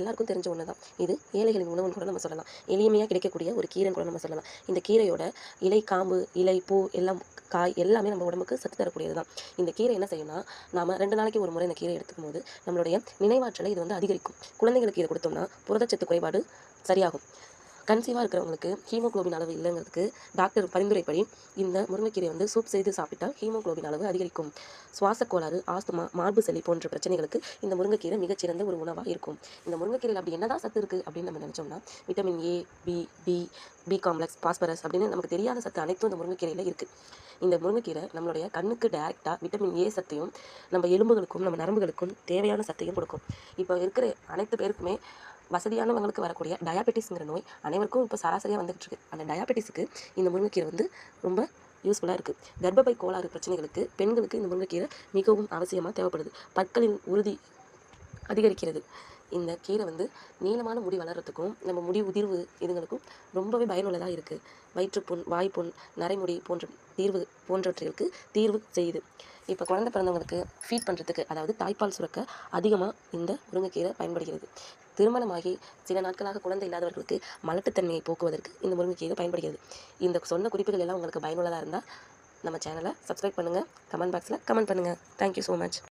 எல்லாருக்கும் தெரிஞ்ச ஒன்று தான் இது ஏழைகளின் உணவுன்னு கூட நம்ம சொல்லலாம். எளிமையாக கிடைக்கக்கூடிய ஒரு கீரைன்னு கூட நம்ம சொல்லலாம். இந்த கீரையோட இலை காம்பு இலை பூ எல்லாம் காய் எல்லாமே நம்ம உடம்புக்கு சத்து தரக்கூடியது தான் இந்த கீரை என்ன செய்யும்னா நாம ரெண்டு நாளைக்கு ஒரு முறை இந்த கீரை எடுத்துக்கும் போது நம்மளுடைய நினைவாற்றலை இது வந்து அதிகரிக்கும். குழந்தைங்களுக்கு இதை கொடுத்தோம்னா புரதச்சத்து குறைபாடு சரியாகும். கன்சீவாக இருக்கிறவங்களுக்கு ஹீமோகுளோபின் அளவு இல்லைங்கிறதுக்கு டாக்டர் பரிந்துரைப்படி இந்த முருங்கைக்கீரை வந்து சூப் செய்து சாப்பிட்டால் ஹீமோகுளோபின் அளவு அதிகரிக்கும். சுவாச கோளாறு ஆஸ்துமா மார்பு சளி போன்ற பிரச்சனைகளுக்கு இந்த முருங்கைக்கீரை மிகச்சிறந்த ஒரு உணவாக இருக்கும். இந்த முருங்கைக்கீரையில் அப்படி என்னதான் சத்து இருக்குது அப்படின்னு நம்ம நினச்சோம்னா vitamin A B D B complex phosphorus அப்படின்னு நமக்கு தெரியாத சத்து அனைத்தும் இந்த முருங்கைக்கீரையில் இருக்குது இந்த முருங்கைக்கீரை நம்மளுடைய கண்ணுக்கு டைரெக்டாக விட்டமின் ஏ சத்தையும் நம்ம எலும்புகளுக்கும் நம்ம நரம்புகளுக்கும் தேவையான சத்தையும் கொடுக்கும். இப்போ இருக்கிற அனைத்து பேருக்குமே வசதியானவங்களுக்கு வரக்கூடிய டயாபெட்டிஸ்ங்கிற நோய் அனைவருக்கும் இப்போ சராசரியாக வந்துகிட்டு இருக்கு. அந்த டயாபெட்டிஸுக்கு இந்த முருங்கைக்கீரை வந்து ரொம்ப யூஸ்ஃபுல்லாக இருக்குது கர்ப்பப்பை கோளாறு பிரச்சனைகளுக்கு பெண்களுக்கு இந்த முருங்கைக்கீரை மிகவும் அவசியமாக தேவைப்படுது. பற்களின் உறுதி அதிகரிக்கிறது. இந்த கீரை வந்து நீளமான முடி வளர்கிறதுக்கும் நம்ம முடி உதிர்வு இதுங்களுக்கும் ரொம்பவே பயனுள்ளதாக இருக்குது வயிற்றுப்புண் வாய்ப்புண் நரைமுடி போன்ற தீர்வு போன்றவற்றிற்கு தீர்வு செய்யுது. இப்போ குழந்தை பிறந்தவங்களுக்கு ஃபீட் பண்ணுறதுக்கு அதாவது தாய்ப்பால் சுரக்க அதிகமாக இந்த முருங்கைக்கீரை பயன்படுகிறது. திருமணமாகி சில நாட்களாக குழந்தை இல்லாதவர்களுக்கு மலட்டுத்தன்மையை போக்குவதற்கு இந்த முருங்கைக்கீரை பயன்படுகிறது. இந்த சொன்ன குறிப்புகள் எல்லாம் உங்களுக்கு பயனுள்ளதாக இருந்தால் நம்ம சேனலை சப்ஸ்கிரைப் பண்ணுங்கள் கமெண்ட் பாக்ஸில் கமெண்ட் பண்ணுங்கள் தேங்க்யூ ஸோ மச்